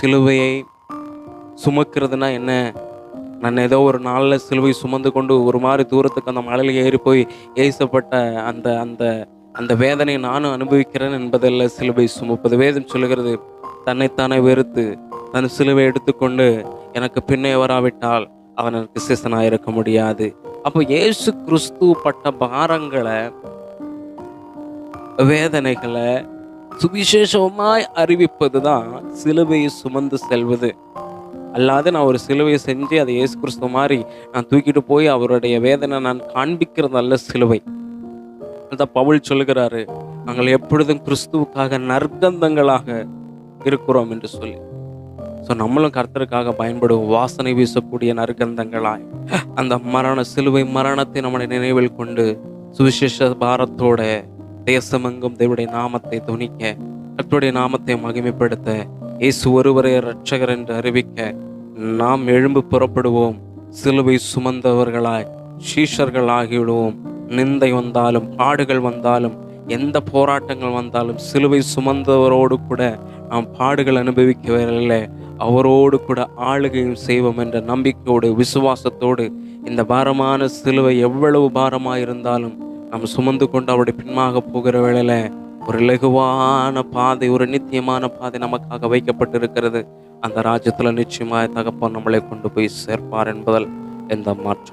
சிலுவையை சுமக்கிறதுனா என்ன? நான் ஏதோ ஒரு நாளில் சிலுவை சுமந்து கொண்டு ஒரு மாதிரி தூரத்துக்கு அந்த மலையில் ஏறி போய் ஏசப்பட்ட அந்த அந்த அந்த வேதனை நானும் அனுபவிக்கிறேன் என்பதல்ல சிலுவை சுமப்பது. வேதம் சொல்லுகிறது தன்னைத்தானே வெறுத்து தன் சிலுவை எடுத்துக்கொண்டு எனக்கு பின்னே வராவிட்டால் அவன் எனக்கு சிசனாக இருக்க முடியாது. அப்போ இயேசு கிறிஸ்து பட்ட பாரங்களை வேதனைகளை சுவிசேஷமாய் அறிவிப்பது தான் சிலுவையை சுமந்து செல்வது. அல்லாது நான் ஒரு சிலுவையை செஞ்சு அதை இயேசு கிறிஸ்து மாதிரி நான் தூக்கிட்டு போய் அவருடைய வேதனை நான் காண்பிக்கிறது அல்ல சிலுவை. அதான் பவுல் சொல்லுகிறாரு நாங்கள் எப்பொழுதும் கிறிஸ்துவுக்காக நற்கந்தங்களாக இருக்கிறோம் என்று சொல்லி. ஸோ நம்மளும் கர்த்தருக்காக பயன்படும் வாசனை வீசக்கூடிய நற்கந்தங்களாய். அந்த மரண சிலுவை மரணத்தை நம்முடைய நினைவில் கொண்டு சுவிசேஷ பாரத்தோட தேசமெங்கும் தேவடைய நாமத்தை துணிக்க கத்துடைய நாமத்தை மகிமைப்படுத்த இயேசு ஒருவரே ரட்சகர் என்று அறிவிக்க நாம் எழும்பு புறப்படுவோம். சிலுவை சுமந்தவர்களாய் சீஷர்கள் ஆகிவிடுவோம். நிந்தை வந்தாலும் பாடுகள் வந்தாலும் எந்த போராட்டங்கள் வந்தாலும் சிலுவை சுமந்தவரோடு கூட நாம் பாடுகள் அனுபவிக்கவில்லை. அவரோடு கூட ஆளுகையும் செய்வோம் என்ற நம்பிக்கையோடு விசுவாசத்தோடு இந்த பாரமான சிலுவை எவ்வளவு பாரமாக இருந்தாலும் நம்ம சுமந்து கொண்டு அவருடைய பின்மாக போகிற வேளையில் ஒரு இலகுவான பாதை ஒரு நித்தியமான பாதை நமக்காக வைக்கப்பட்டிருக்கிறது. அந்த ராஜ்யத்தில் நிச்சயமாக தகப்பன் நம்மளை கொண்டு போய் சேர்ப்பார் என்பதில் எந்த மாற்றம்